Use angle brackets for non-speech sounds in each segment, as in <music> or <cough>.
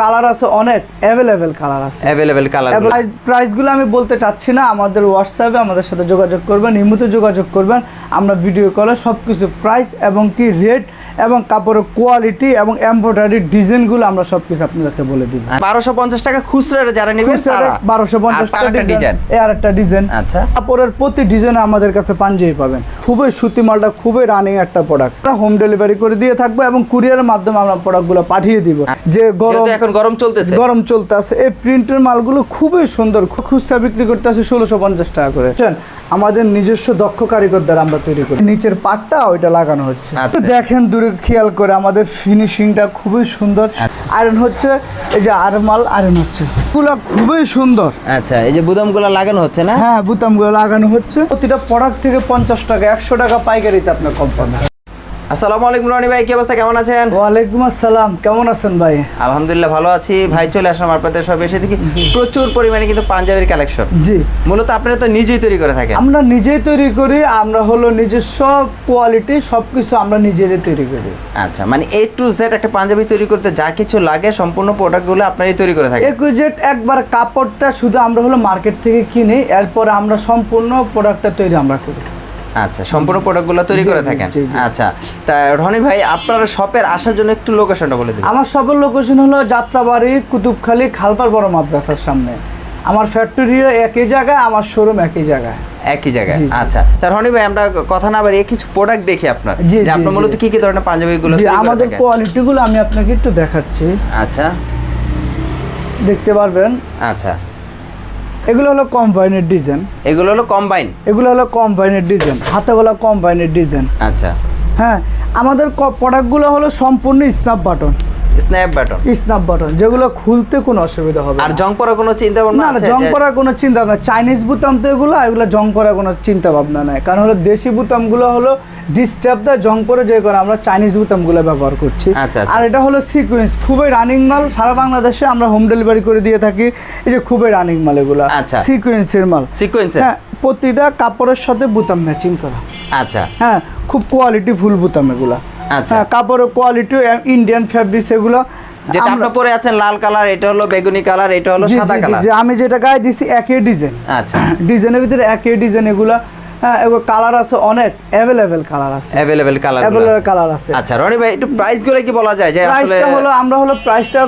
Colour আছে অনেক available colour আছে। অ্যাভেলেবেল কালার প্রাইস প্রাইসগুলো আমি বলতে চাচ্ছি না আমাদের হোয়াটসঅ্যাপে আমাদের সাথে যোগাযোগ করবেন নিয়মিত যোগাযোগ করবেন আমরা ভিডিও কলে সব কিছু প্রাইস এবং কি রেট এবং কাপড়ের কোয়ালিটি এবং এমব্রয়ডারি ডিজাইনগুলো আমরা সব কিছু আপনাদেরকে বলে দিব। বারোশো পঞ্চাশ টাকা খুচরা যারা নেবে তারা বারোশো পঞ্চাশ আরেকটা ডিজাইন এ আর একটা ডিজাইন আচ্ছা। কাপড়ের প্রতি ডিজাইনে আমাদের কাছে পাঞ্জাবি পাবেন। খুবই সুতি মালটা খুবই রানিং একটা প্রোডাক্ট আমরা হোম ডেলিভারি করে দিয়ে থাকব এবং কুরিয়ারের মাধ্যমে আমরা প্রোডাক্টগুলো পাঠিয়ে দিব। যে গরম এখন গরম চলতেছে? গরম চলতে আছে এই প্রিন্টের মালগুলো খুবই সুন্দর। খুচরা বিক্রি করতে আছে ষোলোশো পঞ্চাশ টাকা করে। আমাদের নিজস্ব দক্ষ কারিগর দ্বারা আমরা তৈরি করি। নিচের পাটটা ওইটা লাগানো হচ্ছে। আচ্ছা। তো দেখেন দূরে খেয়াল করে আমাদের ফিনিশিংটা খুবই সুন্দর। আয়রন হচ্ছে এই যে আরমাল আয়রন হচ্ছে। এগুলো খুবই সুন্দর। আচ্ছা এই যে বুদাম বুদামগুলো লাগানো হচ্ছে না? হ্যাঁ বুতামগুলো লাগানো হচ্ছে। প্রতিটা প্রোডাক্ট থেকে পঞ্চাশ টাকা একশো টাকা পাইকারিতে আপনার কম পাবেন আসসালামু আলাইকুম রনি ভাই কি অবস্থা? কেমন আছেন? ওয়ালাইকুম আসসালাম। কেমন আছেন ভাই? আলহামদুলিল্লাহ ভালো আছি। ভাই চলে আসলাম আপনাদের সব এসে দেখি প্রচুর পরিমাণে কিন্তু পাঞ্জাবির কালেকশন জি। মূলত আপনারা তো নিজেই তৈরি করে থাকেন। আমরা নিজেই তৈরি করি আমরা হলো নিজস্ব কোয়ালিটি সব কিছু আমরা নিজেরাই তৈরি করি। আচ্ছা মানে এ টু জেড একটা পাঞ্জাবি তৈরি করতে যা কিছু লাগে সম্পূর্ণ প্রোডাক্টগুলো আপনারাই তৈরি করে থাকেন। একুজেট একবার কাপড়টা শুধু আমরা হলো মার্কেট থেকে কিনি এরপর আমরা সম্পূর্ণ প্রোডাক্টটা তৈরি আমরা করি। আচ্ছা সম্পূর্ণ প্রোডাক্টগুলো তৈরি করে থাকেন। আচ্ছা তা রনি ভাই আপনার শপের আসার জন্য একটু লোকেশনটা বলে দিন। আমার সবের লোকেশন হলো যাত্রাবাড়ি কুতুবখালী খালপার বড় মাদ্রাসার সামনে। আমার ফ্যাক্টরিও একই জায়গায় আমার শোরুম একই জায়গায়। একই জায়গায়। আচ্ছা তার রনি ভাই আমরা কথা না বাড়িয়ে কিছু প্রোডাক্ট দেখি আপনার যে আপনার মূলত কি কি ধরনের পাঞ্জাবিগুলো আমাদের কোয়ালিটিগুলো আমি আপনাকে একটু দেখাচ্ছি। আচ্ছা। দেখতে পারবেন? আচ্ছা। এগুলো হলো কম্বাইনের ডিজাইন এগুলো হলো কম্বাইন এগুলো হলো কম্বাইনের ডিজাইন হাতে হাতেগুলো কম্বাইনের ডিজাইন আচ্ছা। হ্যাঁ আমাদের প্রোডাক্টগুলো হলো সম্পূর্ণ snap button snap button snap button যেগুলো খুলতে কোনো অসুবিধা হবে আর জং পড়ার কোনো চিন্তা ভাবনা না না জং করার কোনো চিন্তা ভাবনা চাইনিজ বুতাম তো এগুলো এগুলো জং করার কোনো চিন্তা ভাবনা নাই। কারণ হলো দেশি বুতামগুলো হলো ডিস্টার্ব দেয় জং করে যে করে আমরা চাইনিজ বুতামগুলো ব্যবহার করছি। আচ্ছা, আচ্ছা, আর এটা হলো সিকোয়েন্স খুবই রানিং মাল সারা বাংলাদেশে আমরা হোম ডেলিভারি করে দিয়ে থাকি। এই যে খুবই রানিং মাল এগুলো। আচ্ছা। সিকোয়েন্সের মাল। সিকোয়েন্সের হ্যাঁ প্রতিটা কাপড়ের সাথে বুতাম ম্যাচিং করা। আচ্ছা। হ্যাঁ খুব কোয়ালিটি ফুল বুতাম এগুলো। আচ্ছা। হ্যাঁ কাপড়ের কোয়ালিটি ইন্ডিয়ান ফ্যাব্রিক্স সেগুলো যেটা আমরা- পরে আছেন লাল কালার এটা হলো বেগুনি কালার এটা হলো সাদা কালার। আমি যেটা গায়ে দিছি একই ডিজাইন আচ্ছা। <clears throat> ডিজাইনের ভিতরে একই ডিজাইন এগুলো হ্যাঁ এগুলো কালার আছে অনেক অ্যাভেলেবেল কালার আছে। অ্যাভেলেবেল কালার অ্যাভেলেবেল কালার আছে। আচ্ছা রনি ভাই একটু প্রাইসগুলো কি বলা যায়? যে আসলে প্রাইসটা হলো আমরা হলো প্রাইসটা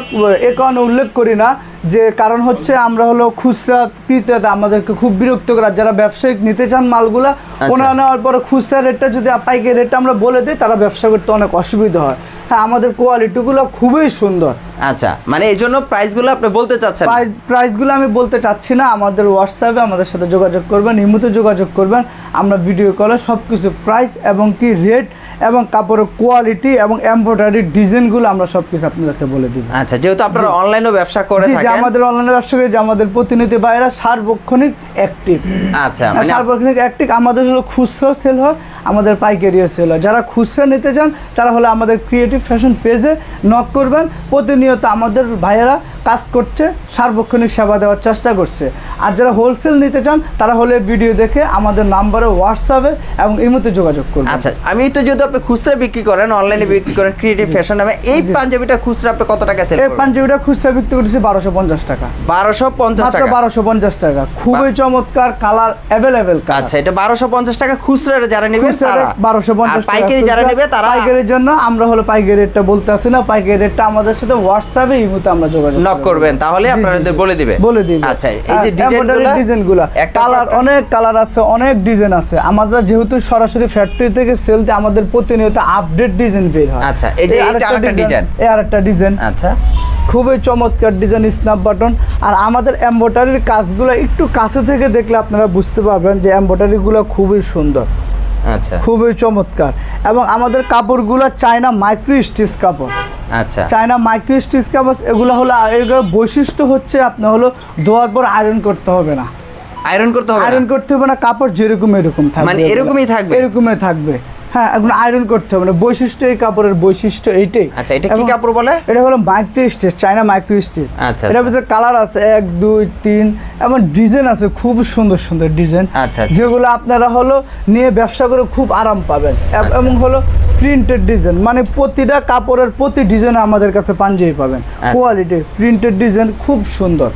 এ কারণে উল্লেখ করি না যে কারণ হচ্ছে আমরা হলো খুচরা ক্রেতাতে আমাদেরকে খুব বিরক্ত করা যারা ব্যবসায়িক নিতে চান মালগুলা আচ্ছা। ওনারা নেওয়ার পরে খুচরা রেটটা যদি পাইকারি রেটটা আমরা বলে দিই তারা ব্যবসা করতে অনেক অসুবিধা হয়। হ্যাঁ আমাদের কোয়ালিটিগুলো খুবই সুন্দর। আচ্ছা মানে এই জন্য প্রাইসগুলো আপনি বলতে চাচ্ছেন? প্রাইস প্রাইসগুলো আমি বলতে চাচ্ছি না আমাদের হোয়াটসঅ্যাপে আমাদের সাথে যোগাযোগ করবেন নিয়মিত যোগাযোগ করবেন আমরা ভিডিও কলে সব কিছু প্রাইস এবং কি রেট এবং কাপড়ের কোয়ালিটি এবং এমব্রয়ডারি ডিজাইনগুলো আমরা সব কিছু আপনাদেরকে বলে দিব। আচ্ছা যেহেতু আপনারা অনলাইনেও ব্যবসা করে জি, যে আমাদের অনলাইনে ব্যবসা করে যে আমাদের প্রতিনিধি বাইরা সার্বক্ষণিক অ্যাক্টিভ আচ্ছা মানে সার্বক্ষণিক অ্যাক্টিভ আমাদের হলো খুচরো সেল হয় আমাদের পাইকারিও সেল হয়। যারা খুচরা নিতে চান তারা হলো আমাদের ক্রিয়েটিভ ফ্যাশন পেজে নক করবেন প্রতিনিয়ত আমাদের ভাইয়েরা কাজ করছে সার্বক্ষণিক সেবা দেওয়ার চেষ্টা করছে। আর যারা হোলসেল নিতে চান তারা হলে ভিডিও দেখে আমাদের নাম্বারে হোয়াটসঅ্যাপে এবং ইমোতে যোগাযোগ করবেন। আচ্ছা আমি তো যেহেতু আপনি খুচরা বিক্রি করেন অনলাইনে বিক্রি করেন ক্রিয়েটিভ ফ্যাশন নামে এই পাঞ্জাবিটা খুচরা আপনি কত টাকা সেল এই পাঞ্জাবিটা খুচরা বিক্রি করতেছি বারোশো পঞ্চাশ টাকা। বারোশো পঞ্চাশ টাকা? বারোশো পঞ্চাশ টাকা। খুবই চমৎকার কালার অ্যাভেলেবেল আচ্ছা এটা বারোশো পঞ্চাশ টাকা খুচরা যারা নেবে তারা। বারোশো পঞ্চাশ পাইকারি যারা নেবে তারা পাইকারির জন্য আমরা হলো পাইকারি রেটটা বলতে আসি না পাইকারি রেটটা আমাদের সাথে হোয়াটসঅ্যাপে ইমুতে আমরা যোগাযোগ নক করবেন তাহলে আপনাদের বলে দিবে। বলে দিবে। আচ্ছা এই যে ডিজাইনগুলো ডিজাইনগুলো কালার অনেক কালার আছে অনেক ডিজাইন আছে। আমাদের যেহেতু সরাসরি ফ্যাক্টরি থেকে সেল দিয়ে আমাদের প্রতিনিয়ত আপডেট ডিজাইন বের হয়। আচ্ছা, এই যে এইটা আরেকটা ডিজাইন। এই আরেকটা ডিজাইন আচ্ছা। খুবই চমৎকার ডিজাইন স্ন্যাপ বাটন আর আমাদের এমব্রয়ডারির কাজগুলো একটু কাছে থেকে দেখলে আপনারা বুঝতে পারবেন যে এমব্রয়ডারিগুলো খুবই সুন্দর। আচ্ছা। খুবই চমৎকার। এবং আমাদের কাপড়গুলো চায়না মাইক্রো স্টিচ কাপড়। আচ্ছা। চায়না মাইক্রো স্টিচ কাপড় এগুলো হলো এগুলোর বৈশিষ্ট্য হচ্ছে আপনার হলো ধোয়ার পর আয়রন করতে হবে না। আয়রন করতে হবে আয়রন করতে হবে না কাপড় যেরকম এরকম থাকবে। মানে এরকমই থাকবে? এরকমই থাকবে। হ্যাঁ আয়রন করতে হবে না বৈশিষ্ট্য এই কাপড়ের বৈশিষ্ট্য এইটাই। আচ্ছা এটা কি কাপড় বলে? এটা হলো micro stage China micro stage আচ্ছা, এটার। ভিতরে কালার আছে এক দুই তিন এবং ডিজাইন আছে খুব সুন্দর সুন্দর ডিজাইন আচ্ছা, আচ্ছা। যেগুলো আপনারা হলো নিয়ে ব্যবসা করে খুব আরাম পাবেন। এব- আচ্ছা। এবং হলো প্রিন্টেড ডিজাইন মানে প্রতিটা কাপড়ের প্রতি ডিজাইন আমাদের কাছে পাঞ্জাবি পাবেন। কোয়ালিটি প্রিন্টেড ডিজাইন খুব সুন্দর।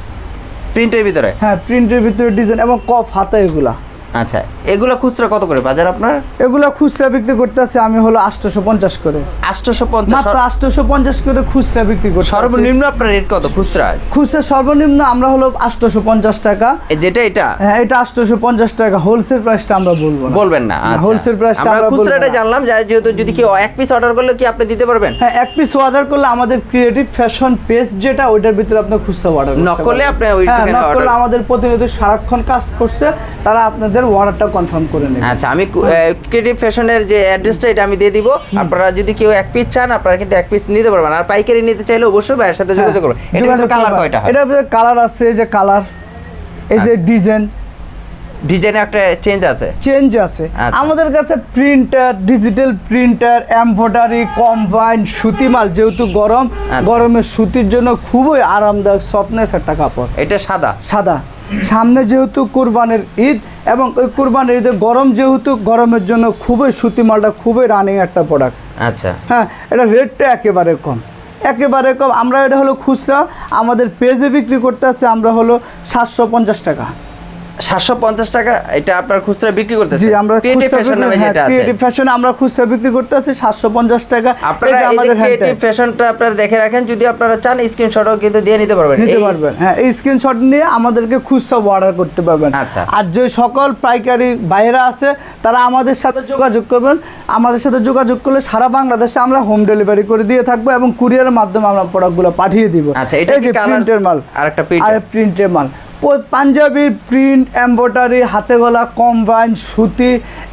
প্রিন্টের ভিতরে? হ্যাঁ প্রিন্টের ভিতরে ডিজাইন এবং কফ হাতা এগুলা। আচ্ছা এগুলো খুচরা কত করে বাজার আপনার? এগুলা খুচরা বিক্রি করতেছে আমি হলো আটশোশো পঞ্চাশ করে। আটশোশো পঞ্চাশ মাত্র আটশোশো পঞ্চাশ করে খুচরা বিক্রি করতে সর্বনিম্ন আপনার রেট কত খুচরা? খুচরা সর্বনিম্ন আমরা হলো আটশোশো পঞ্চাশ টাকা যেটা এটা? হ্যাঁ এটা আটশোশো পঞ্চাশ টাকা হোলসেল প্রাইসটা আমরা বলব না। বলবেন না আচ্ছা। হোলসেল প্রাইসটা আমরা আমরা খুচরাটা জানলাম যা- যেহেতু যদি কেউ এক পিস অর্ডার করলে কি আপনি দিতে পারবেন? হ্যাঁ এক পিস অর্ডার করলে আমাদের ক্রিয়েটিভ ফ্যাশন পেজ যেটা ওইটার ভিতরে আপনি খুচরা অর্ডার নকলে আপনি ওই হ্যাঁ ঠিকানায় নক করলে আমাদের প্রতিনিধি সারাক্ষণ কাজ করছে। তারা আপনাদের অর্ডারটা কনফার্ম করে নেবে। আচ্ছা আমি ক্রিয়েটিভ ফ্যাশনের যে অ্যাড্রেসটা এটা আমি দিয়ে দিব। আপনারা যদি কেউ এক পিস চান আপনারা কিন্তু এক পিস নিতে পারবেন। আর পাইকারি নিতে চাইলে অবশ্যই ভাইয়ের সাথে যোগাযোগ করবেন। এটা কালার কয়টা? ভিতরে কালার আছে যে কালার এই যে আচ্ছা। ডিজাইন ডিজাইনে একটা চেঞ্জ আছে? চেঞ্জ আছে। আচ্ছা। আমাদের কাছে printer digital printer embroidery combine সুতি মাল যেহেতু গরম আচ্ছা। গরমে সুতির জন্য খুবই আরামদায়ক সফটনেস একটা কাপড়। এটা সাদা? সাদা। সামনে যেহেতু কোরবানের ঈদ এবং ওই কোরবানের ঈদে গরম যেহেতু গরমের জন্য খুবই সুতি মালটা খুবই রানিং একটা প্রোডাক্ট আচ্ছা। হ্যাঁ এটা রেটটা একেবারে কম। একেবারে কম। আমরা এটা হলো খুচরা। আমাদের পেজে বিক্রি করতে আছে আমরা হলো সাতশো পঞ্চাশ টাকা। সাতশো পঞ্চাশ টাকা এটা আপনার খুচরা বিক্রি করতেছে জি আমরা ক্রিয়েটিভ ফ্যাশন নামে যেটা আছে। ক্রিয়েটিভ ফ্যাশনে আমরা খুচরা বিক্রি করতে আছি সাতশো পঞ্চাশ টাকা। আপনারা আমাদের ক্রিয়েটিভ ফ্যাশনটা আপনারা দেখে রাখেন যদি আপনারা চান স্ক্রিনশটও কিন্তু দিয়ে নিতে পারবেন। নিতে পারবেন। হ্যাঁ এই স্ক্রিনশট নিয়ে আমাদেরকে খুচরা অর্ডার করতে পারবেন। আচ্ছা। আর যে সকল পাইকারি বাইরা আছে তারা আমাদের সাথে যোগাযোগ করবেন। আমাদের সাথে যোগাযোগ করলে সারা বাংলাদেশে আমরা হোম ডেলিভারি করে দিয়ে থাকব এবং কুরিয়ারের মাধ্যমে আমরা প্রোডাক্টগুলো পাঠিয়ে দিব। আচ্ছা, এটা কি? প্রিন্টের মাল। আরেকটা আর এর। প্রিন্টের মাল। পাঞ্জাবি প্রিন্ট এমব্রয়ডারি হাতে গলা কম্বাইন সুতি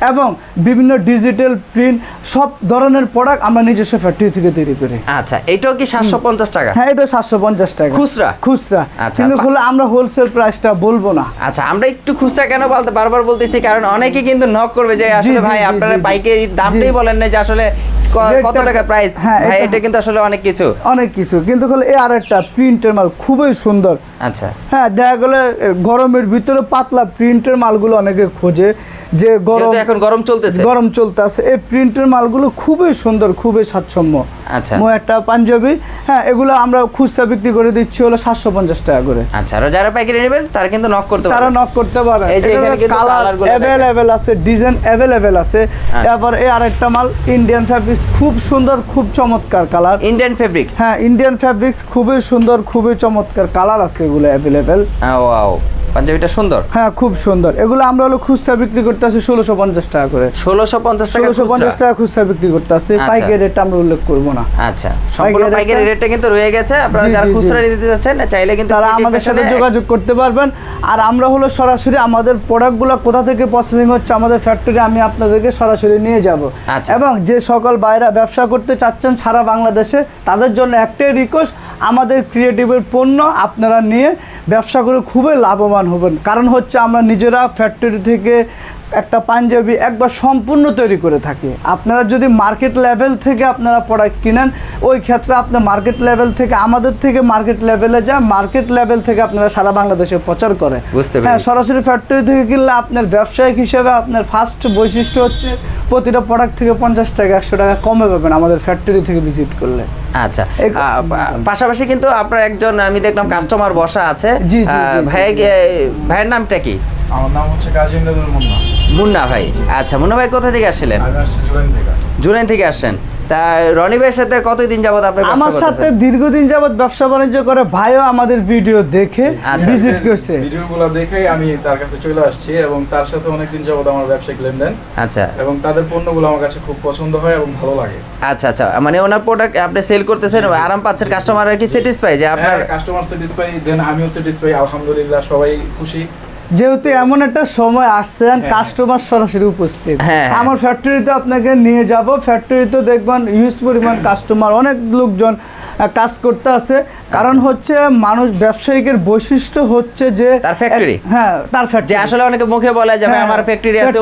এবং বিভিন্ন ডিজিটাল প্রিন্ট সব ধরনের প্রোডাক্ট আমরা নিজস্ব ফ্যাক্টরি থেকে তৈরি করি। আচ্ছা এটাও কি সাতশো পঞ্চাশ টাকা? হ্যাঁ এটা সাতশো পঞ্চাশ টাকা। খুচরা? খুচরা। আচ্ছা, কিন্তু হলে আমরা হোলসেল প্রাইসটা বলব না। আচ্ছা আমরা একটু খুচরা কেন বলতে বারবার বলতেছি কারণ অনেকে কিন্তু নক করবে যে আসলে ভাই আপনারা জি। দামটাই বলেন না যে আসলে কত টাকা প্রাইস হ্যাঁ, এটা কিন্তু আসলে অনেক কিছু। অনেক কিছু কিন্তু হলো এই আরেকটা প্রিন্টের মাল খুবই সুন্দর। আচ্ছা। হ্যাঁ দেখা গেলে গরমের ভিতরে পাতলা প্রিন্টের মালগুলো অনেকে খোঁজে। যে গরম এখন গরম চলতেছে। গরম চলতে আছে এই প্রিন্টের মালগুলো খুবই সুন্দর খুবই স্বাচ্ছন্দ্য আচ্ছা। মো একটা পাঞ্জাবি হ্যাঁ এগুলো আমরা খুচরা বিক্রি করে দিচ্ছি হলো সাতশো পঞ্চাশ টাকা করে। আচ্ছা আর যারা পাইকারি নেবেন তারা কিন্তু নক করতে তারা নক করতে পারে এই যে এখানে কিন্তু কালার অ্যাভেলেবেল আছে ডিজাইন অ্যাভেলেবেল আছে। আচ্ছা। তারপর এই আরেকটা মাল ইন্ডিয়ান ফ্যাব্রিক্স খুব সুন্দর খুব চমৎকার কালার ইন্ডিয়ান ফেব্রিক্স হ্যাঁ ইন্ডিয়ান ফ্যাব্রিক্স খুবই সুন্দর খুবই চমৎকার কালার আছে এগুলো অ্যাভেলেবেল ওয়াও পাঞ্জাবিটা সুন্দর? হ্যাঁ খুব সুন্দর। এগুলো আমরা হলো খুচরা বিক্রি করতে আছি ষোলোশো পঞ্চাশ টাকা করে। ষোলোশো পঞ্চাশ টাকা ষোলোশো পঞ্চাশ টাকা খুচরা বিক্রি করতে আছি আচ্ছা। পাইকারি রেট আমরা উল্লেখ করব না। আচ্ছা। সম্পূর্ণ পাইকারি রেটটা- রেটটা কিন্তু রয়ে গেছে। আপনারা যারা। খুচরা নিতে চাচ্ছেন চাইলে কিন্তু তারা আমাদের সাথে যোগাযোগ করতে পারবেন। আর আমরা হলো সরাসরি আমাদের প্রোডাক্টগুলো কোথা থেকে প্রসেসিং হচ্ছে আমাদের ফ্যাক্টরি আমি আপনাদেরকে সরাসরি নিয়ে যাব। আচ্ছা। এবং যে সকল বাইরা ব্যবসা করতে চাচ্ছেন সারা বাংলাদেশে তাদের জন্য একটাই রিকোয়েস্ট আমাদের ক্রিয়েটিভের পণ্য আপনারা নিয়ে ব্যবসা করে খুবই লাভবান হবেন। কারণ হচ্ছে আমরা নিজেরা ফ্যাক্টরি থেকে একটা পাঞ্জাবি একবার সম্পূর্ণ তৈরি করে থাকি। আপনারা যদি মার্কেট লেভেল থেকে আপনারা প্রোডাক্ট কিনেন ওই ক্ষেত্রে আপনার মার্কেট লেভেল থেকে আমাদের থেকে মার্কেট লেভেলে যায় মার্কেট লেভেল থেকে আপনারা সারা বাংলাদেশে প্রচার করে বুঝতে হ্যাঁ সরাসরি ফ্যাক্টরি থেকে কিনলে আপনার ব্যবসায়িক হিসেবে আপনার ফার্স্ট বৈশিষ্ট্য হচ্ছে প্রতিটা প্রোডাক্ট থেকে পঞ্চাশ টাকা একশো টাকা কমে পাবেন আমাদের ফ্যাক্টরি থেকে ভিজিট করলে। আচ্ছা পাশাপাশি কিন্তু আপনার একজন আমি দেখলাম কাস্টমার বসা আছে। ভাই ভাইয়ের নামটা কি? আমার নাম হচ্ছে কাজী ইমদাদুল মুন্না। মুন্না ভাই। আচ্ছা মুন্না ভাই কোথা থেকে আসছিলেন? আমি আসছি জুরাইন থেকে। জুরাইন থেকে আসছেন। তা রনি ভাইয়ের সাথে কতদিন যাবত আপনি আমার সাথে দীর্ঘদিন যাবৎ ব্যবসা বাণিজ্য করে ভাইও আমাদের ভিডিও দেখে আচ্ছা, ভিজিট করছে। ভিডিওগুলো দেখেই আমি তার কাছে চলে আসছি এবং তার সাথে অনেকদিন যাবত আমার ব্যবসায়িক লেনদেন। আচ্ছা। এবং তাদের পণ্যগুলো আমার কাছে খুব পছন্দ হয় এবং ভালো লাগে। আচ্ছা আচ্ছা। মানে ওনার প্রোডাক্ট আপনি সেল করতেছেন আরাম পাচ্ছেন কাস্টমার কি স্যাটিসফাই যে আপনার কাস্টমার স্যাটিসফাই দেন আমিও স্যাটিসফাই আলহামদুলিল্লাহ সবাই খুশি। যেহেতু এমন একটা সময় আসছেন কাস্টমার সরাসরি উপস্থিত। হ্যাঁ, হ্যাঁ। আমার ফ্যাক্টরিতে আপনাকে নিয়ে যাব। ফ্যাক্টরিতে দেখবেন হিউজ পরিমাণ কাস্টমার অনেক লোকজন কাজ করতে আছে। কারণ হচ্ছে মানুষ ব্যবসায়িকের বৈশিষ্ট্য হচ্ছে যে তার factory? হ্যাঁ তার ফ্যাক্টরি আসলে অনেকে মুখে বলে যে ভাই হ্যাঁ, আমার ফ্যাক্টরি আছে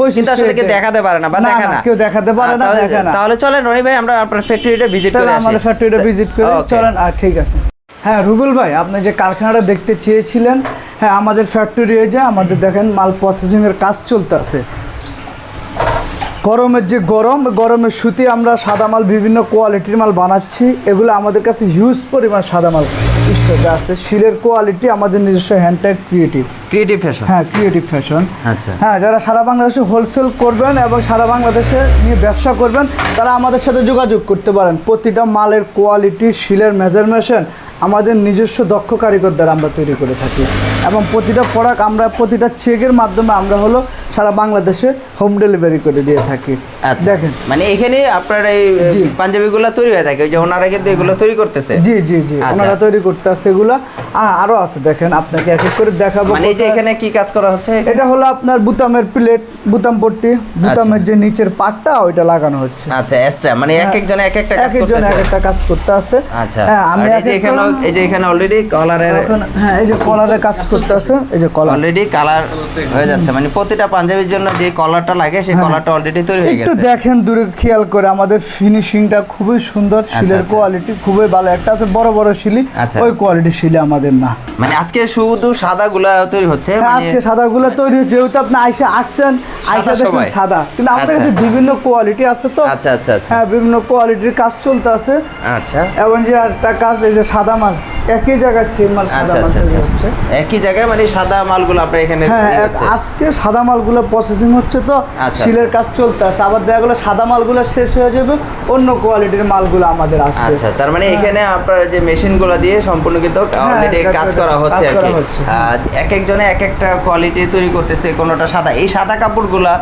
বৈশিষ্ট্য কিন্তু আসলে এটাই। দেখাতে পারে না বা দেখে না, কেউ দেখাতে পারে না, দেখে না। তাহলে চলেন রনি ভাই আমরা আপনার ফ্যাক্টরিটা ভিজিট করে আসি। আমাদের ফ্যাক্টরিটা ভিজিট করে চলেন আর ঠিক আছে। হ্যাঁ রুবেল ভাই আপনি যে কারখানাটা দেখতে চেয়েছিলেন হ্যাঁ আমাদের ফ্যাক্টরি যে আমাদের দেখেন মাল প্রসেসিং এর কাজ চলতে আছে গরমের যে গরম গরমের সুতি আমরা সাদা মাল বিভিন্ন কোয়ালিটির মাল বানাচ্ছি। এগুলো আমাদের কাছে হিউজ পরিমাণ সাদা মাল স্টকে আছে। শিলের কোয়ালিটি আমাদের নিজস্ব hand tag creative creative fashion হ্যাঁ ক্রিয়েটিভ ফ্যাশন আচ্ছা। হ্যাঁ যারা সারা বাংলাদেশে হোলসেল করবেন এবং সারা বাংলাদেশে নিয়ে ব্যবসা করবেন তারা আমাদের সাথে যোগাযোগ করতে পারেন। প্রতিটা মালের কোয়ালিটি শিলের মেজারমেশন আমাদের নিজস্ব দক্ষ কারিগর দ্বারা আমরা তৈরি করে থাকি। এবং প্রতিটা প্রোডাক্ট আমরা প্রতিটা চেকের মাধ্যমে আমরা হলো সারা বাংলাদেশে হোম ডেলিভারি করে দিয়ে থাকি। আচ্ছা। দেখেন। মানে এখানে আপনার এই। পাঞ্জাবিগুলো তৈরি হয়ে থাকে যে ওনারা কিন্তু এগুলো তৈরি করতেছে। জি জি জি। আচ্ছা। ওনারা তৈরি করতে আছে এগুলো আরও আছে দেখেন আপনাকে এক এক করে দেখাবো মানে যে এখানে কি কাজ করা হচ্ছে? এটা হলো আপনার বুতামের প্লেট বুতাম পট্টি। বুতামের যে নিচের পাটটা ওইটা লাগানো হচ্ছে। আচ্ছা এক্সট্রা মানে এক একজনে এক একটা কাজ এক একজন এক একটা কাজ করতে আছে আচ্ছা। হ্যাঁ আমি এখানে এই যে এখানে অলরেডি কলারের হ্যাঁ এই যে কলারে কাজ করতে আছে এই যে কলার অলরেডি কালার হয়ে যাচ্ছে। মানে প্রতিটা পাঞ্জাবির জন্য যে কলারটা লাগে সেই হ্যাঁ। কলারটা অলরেডি তৈরি হয়ে একটু গেছে। দেখেন দূরে খেয়াল করে আমাদের ফিনিশিংটা খুবই সুন্দর শিলের আচ্ছা। কোয়ালিটি খুবই ভালো। একটা আছে বড় বড় শিলি আচ্ছা। ওই কোয়ালিটির শিলি আমাদের না। মানে আজকে শুধু সাদা গুলা তৈরি হচ্ছে হ্যাঁ, মানে- আজকে সাদাগুলো তৈরি হচ্ছে। যেহেতু আপনি আইসে আসছেন আইসা দেখছেন সাদা। কিন্তু আমাদের আচ্ছা। কাছে বিভিন্ন কোয়ালিটি আছে তো। আচ্ছা আচ্ছা আচ্ছা। হ্যাঁ বিভিন্ন কোয়ালিটির কাজ চলতে আছে আচ্ছা। এবং যে একটা কাজ এই যে সাদা মাল একই জায়গায় সেম মাল সাদা আচ্ছা আচ্ছা আচ্ছা। একই জায়গায় মানে সাদা মালগুলো আপনার এখানে হ্যাঁ। আজকে সাদা মালগুলো প্রসেসিং হচ্ছে তো কাজ চলতে আছে। আবার দেখা গেলো সাদা মালগুলো শেষ হয়ে যাবে অন্য কোয়ালিটির মালগুলো আমাদের আসবে। আচ্ছা তার মানে এখানে আপনার যে মেশিনগুলো দিয়ে সম্পূর্ণ কিন্তু অলরেডি কাজ করা- হচ্ছে আর কি। এক একজনে এক একটা কোয়ালিটি তৈরি করতেছে কোনোটা সাদা। এই সাদা কাপড়গুলা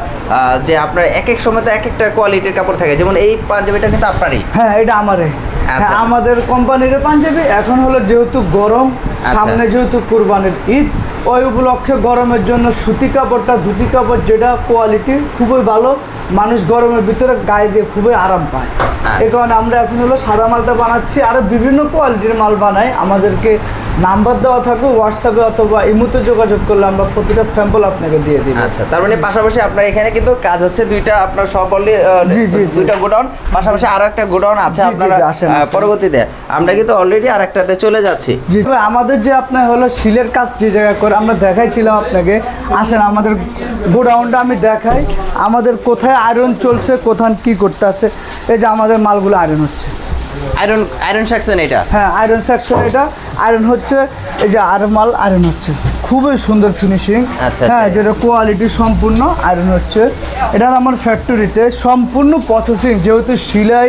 যে আপনার এক এক সময় তো এক একটা কোয়ালিটির কাপড় থাকে। যেমন এই পাঞ্জাবিটা কিন্তু আপনারই। হ্যাঁ এটা আমারে। হ্যাঁ আমাদের কোম্পানির পাঞ্জাবি এখন হলো যেহেতু গরম আচ্ছা। সামনে যেহেতু কুরবানির ঈদ ওই উপলক্ষে গরমের জন্য সুতি কাপড়টা ধুতি কাপড় যেটা কোয়ালিটি খুবই ভালো মানুষ গরমের ভিতরে গায়ে দিয়ে খুবই আরাম পায়। এ কারণে আমরা এখন হলো সাদা মালটা বানাচ্ছি আরও বিভিন্ন কোয়ালিটির মাল বানাই আমাদেরকে নাম্বার দেওয়া থাকবে হোয়াটসঅ্যাপে অথবা ইমুতে যোগাযোগ করলে আমরা প্রতিটা স্যাম্পল আপনাকে দিয়ে দিই আচ্ছা তার মানে পাশাপাশি আপনার এখানে কিন্তু কাজ হচ্ছে দুইটা আপনার সব জি, জি। দুইটা গোডাউন পাশাপাশি আরও একটা গোডাউন আছে আপনারা পরবর্তীতে। আমরা কিন্তু অলরেডি আরেকটাতে চলে যাচ্ছি। জি আমাদের যে আপনার হলো শিলের কাজ যে জায়গায় করে আমরা দেখাইছিলাম আপনাকে। আসেন আমাদের গোডাউনটা আমি দেখাই। আমাদের কোথায় আয়রন চলছে কোথায় কি করতে আছে এই যে আমাদের মালগুলো আয়রন হচ্ছে। আয়রন আয়রন সেকশন এটা? হ্যাঁ আয়রন সেকশন এটা। আয়রন হচ্ছে এই যে আর মাল আয়রন হচ্ছে। খুবই সুন্দর ফিনিশিং আচ্ছা, হ্যাঁ আচ্ছা। যেটা কোয়ালিটি সম্পূর্ণ আয়রন হচ্ছে। এটা আমার ফ্যাক্টরিতে সম্পূর্ণ প্রসেসিং যেহেতু সিলাই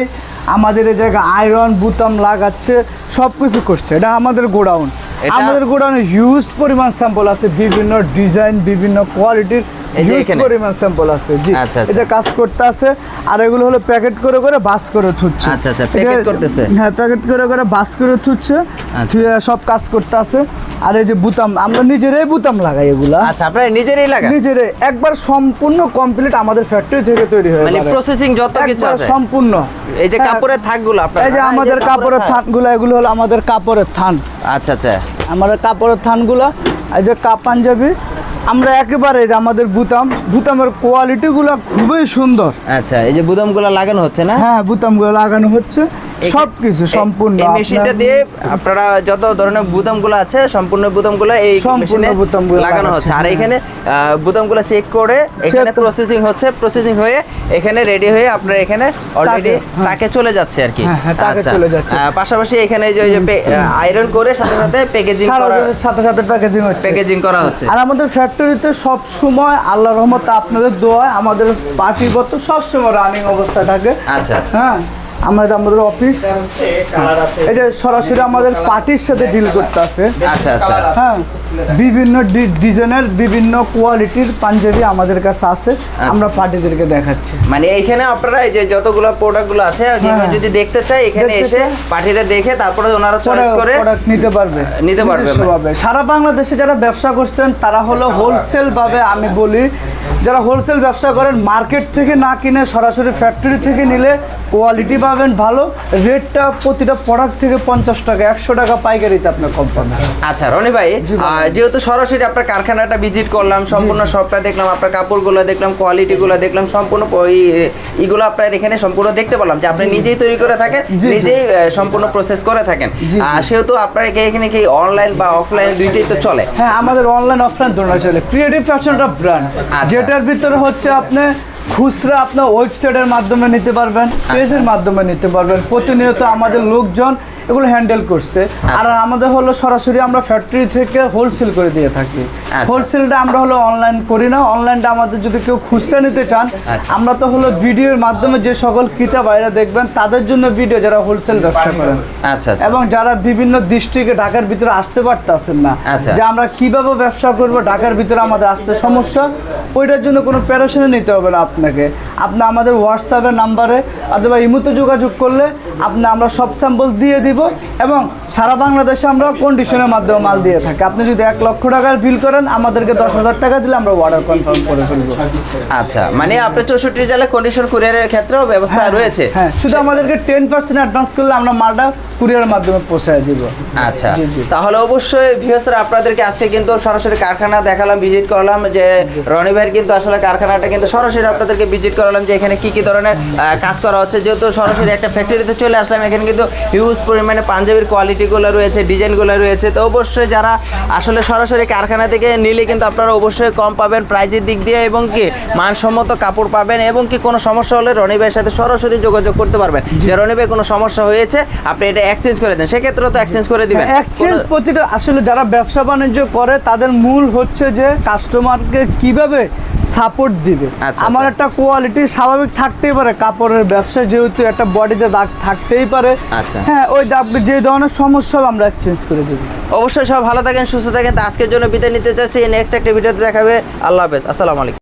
আমাদের এই জায়গায় আয়রন বুতাম লাগাচ্ছে সব কিছু করছে। এটা আমাদের গোডাউন। আমাদের গোডাউনে হিউজ পরিমাণ স্যাম্পল আছে বিভিন্ন ডিজাইন বিভিন্ন কোয়ালিটির পরিমাণ স্যাম্পল আছে জি। আচ্ছা, আচ্ছা। এটা কাজ করতে আছে আর এগুলো হলো প্যাকেট করে করে বাস করে থুচ্ছে। আচ্ছা, আচ্ছা, করতেছে? হ্যাঁ প্যাকেট করে করে বাস করে থুচ্ছে। সব কাজ করতে আছে। আর এই যে বুতাম আমরা নিজেরাই বুতাম লাগাই এগুলা। আচ্ছা আপনারা নিজেরই লাগান? নিজেরাই। একবার সম্পূর্ণ কমপ্লিট আমাদের ফ্যাক্টরি থেকে তৈরি হয়ে মানে প্রসেসিং যত কিছু আছে। সম্পূর্ণ। এই যে হ্যাঁ, কাপড়ের থাকগুলো আপনার এই যে আমাদের কাপড়ের থানগুলো এগুলো হলো আমাদের কাপড়ের থান। আচ্ছা আচ্ছা। আমাদের কাপড়ের থানগুলো এই যে কাপ পাঞ্জাবি আমরা একেবারে যে আমাদের বুতাম বুতামের কোয়ালিটিগুলো খুবই সুন্দর। আচ্ছা এই যে বুদামগুলো লাগানো হচ্ছে না? হ্যাঁ বুতামগুলো লাগানো হচ্ছে। এই- সব কিছু এই- সম্পূর্ণ এই মেশিনটা দিয়ে আপনারা যত ধরনের বুদামগুলো আছে সম্পূর্ণ বুদামগুলো এই সম্পূর্ণ মেশিনে বুতামগুলো লাগানো হচ্ছে। আর হ্যাঁ। এখানে বুদামগুলো চেক করে এখানে প্রসেসিং হচ্ছে প্রসেসিং হয়ে এখানে রেডি হয়ে আপনার এখানে অলরেডি তাকে, হ্যাঁ। চলে যাচ্ছে আর কি। হ্যাঁ, তাকে চলে যাচ্ছে। পাশাপাশি এখানে যে আয়রন করে সাথে সাথে প্যাকেজিং করা সাথে সাথে প্যাকেজিং হচ্ছে। প্যাকেজিং করা হচ্ছে। আর আমাদের ফ্যাক্টরিতে সব সময় আল্লাহ রহমত আপনাদের দোয়ায় আমাদের পার্টিগত সব সময় রানিং অবস্থা থাকে। আচ্ছা। হ্যাঁ। আমাদের আমাদের অফিস যে সরাসরি আমাদের পার্টির সাথে ডিল করতে আছে আচ্ছা আচ্ছা হ্যাঁ বিভিন্ন ডিজাইনের বিভিন্ন কোয়ালিটির পাঞ্জাবি আমাদের কাছে আছে আমরা পার্টিদেরকে দেখাচ্ছি মানে এইখানে আপনারা এই যে যতগুলো প্রোডাক্টগুলো আছে হ্যাঁ। যদি দেখতে চাই এখানে এসে। পার্টিটা দেখে তারপরে ওনারা চয়েস করে প্রোডাক্ট নিতে পারবে নিতে পারবে। সারা বাংলাদেশে যারা ব্যবসা করছেন তারা হলো হোলসেল ভাবে আমি বলি যারা হোলসেল ব্যবসা করেন মার্কেট থেকে না কিনে সরাসরি ফ্যাক্টরি থেকে নিলে কোয়ালিটি পাবেন ভালো। রেটটা প্রতিটা প্রোডাক্ট থেকে পঞ্চাশ টাকা একশো টাকা পাইকারিতে আপনার কম পাবেন। আচ্ছা রনি ভাই যেহেতু সরাসরি আপনার কারখানাটা ভিজিট করলাম সম্পূর্ণ সবটা দেখলাম আপনার কাপড়গুলো দেখলাম কোয়ালিটিগুলো দেখলাম সম্পূর্ণ এইগুলো আপনার এখানে সম্পূর্ণ দেখতে পারলাম যে আপনি নিজেই তৈরি করে থাকেন। নিজেই সম্পূর্ণ প্রসেস করে থাকেন। সেহেতু আপনার এখানে- এখানে কি অনলাইন বা অফলাইন দুইটাই তো চলে? হ্যাঁ আমাদের অনলাইন অফলাইন দুটো চলে। ক্রিয়েটিভ ফ্যাশনটা ব্র্যান্ড যেটার ভিতরে হচ্ছে আপনি খুচরা আপনার ওয়েবসাইটের মাধ্যমে নিতে পারবেন আচ্ছা। পেজের মাধ্যমে নিতে পারবেন প্রতিনিয়ত আমাদের লোকজন এগুলো হ্যান্ডেল করছে আর আচ্ছা। আমাদের হলো সরাসরি আমরা ফ্যাক্টরি থেকে হোলসেল করে দিয়ে থাকি আচ্ছা। হোলসেলটা আমরা হলো অনলাইন করি না অনলাইনটা আমাদের যদি কেউ খুচরা নিতে চান আচ্ছা। আমরা তো হলো ভিডিওর মাধ্যমে যে সকল কিতাব বাইরে দেখবেন তাদের জন্য ভিডিও যারা হোলসেল ব্যবসা করেন আচ্ছা আচ্ছা এবং যারা বিভিন্ন ডিস্ট্রিক্টে ঢাকার ভিতরে আসতে পারতেছেন না আচ্ছা। যে আমরা কীভাবে ব্যবসা করব ঢাকার ভিতরে আমাদের আসতে সমস্যা ওইটার জন্য কোনো প্যারেশনে নিতে হবে না আপনাকে আপনি আমাদের হোয়াটসঅ্যাপের নাম্বারে অথবা ইমুতে যোগাযোগ করলে আপনি আমরা সব স্যাম্পল দিয়ে দিব এবং সারা বাংলাদেশে আমরা কন্ডিশনের মাধ্যমে মাল দিয়ে থাকি। আপনি যদি এক লক্ষ টাকার বিল করেন আমাদেরকে দশ হাজার টাকা দিলে আমরা অর্ডার কনফার্ম করে ফেলব। আচ্ছা মানে আপনার চৌষট্টি জেলা কন্ডিশন কুরিয়ারের ক্ষেত্রেও ব্যবস্থা রয়েছে। হ্যাঁ শুধু আমাদেরকে টেন পার্সেন্ট অ্যাডভান্স করলে আমরা মালটা কুরিয়ারের মাধ্যমে পৌঁছায় দিব। আচ্ছা। তাহলে অবশ্যই ভিউসরা আপনাদেরকে আজকে কিন্তু সরাসরি কারখানা দেখালাম ভিজিট করলাম যে রনি ভাইয়ের কিন্তু আসলে কারখানাটা কিন্তু সরাসরি আপনাদেরকে ভিজিট করালাম যে এখানে কি কি ধরনের কাজ করা হচ্ছে। যেহেতু সরাসরি একটা ফ্যাক্টরিতে চলে আসলাম এখানে কিন্তু হিউজ পরিমাণে পাঞ্জাবির কোয়ালিটিগুলো রয়েছে ডিজাইনগুলো রয়েছে তো অবশ্যই যারা আসলে সরাসরি কারখানা থেকে নিলে কিন্তু আপনারা অবশ্যই কম পাবেন প্রাইজের দিক দিয়ে এবং কি মানসম্মত কাপড় পাবেন এবং কি কোনো সমস্যা হলে রনি ভাইয়ের সাথে সরাসরি যোগাযোগ করতে পারবেন। যে রনি ভাই কোনো সমস্যা হয়েছে আপনি এটা এক্সচেঞ্জ করে দেন। সেক্ষেত্রেও তো এক্সচেঞ্জ করে দিবেন। এক্সচেঞ্জ প্রতিটা আসলে যারা ব্যবসা বাণিজ্য করে তাদের মূল হচ্ছে যে কাস্টমারকে কীভাবে সাপোর্ট দিবে। আচ্ছা, আমার আচ্ছা। একটা কোয়ালিটি স্বাভাবিক থাকতেই পারে কাপড়ের ব্যবসা যেহেতু একটা বডিতে দাগ থাকতেই পারে। আচ্ছা। হ্যাঁ ওই দাগ যে ধরনের সমস্যা আমরা চেঞ্জ করে দেবো। অবশ্যই সব ভালো থাকেন সুস্থ থাকেন। তো আজকের জন্য বিদায় নিতে চাইছি। নেক্সট একটা ভিডিওতে দেখাবে। আল্লাহ হাফেজ। আসসালামু আলাইকুম।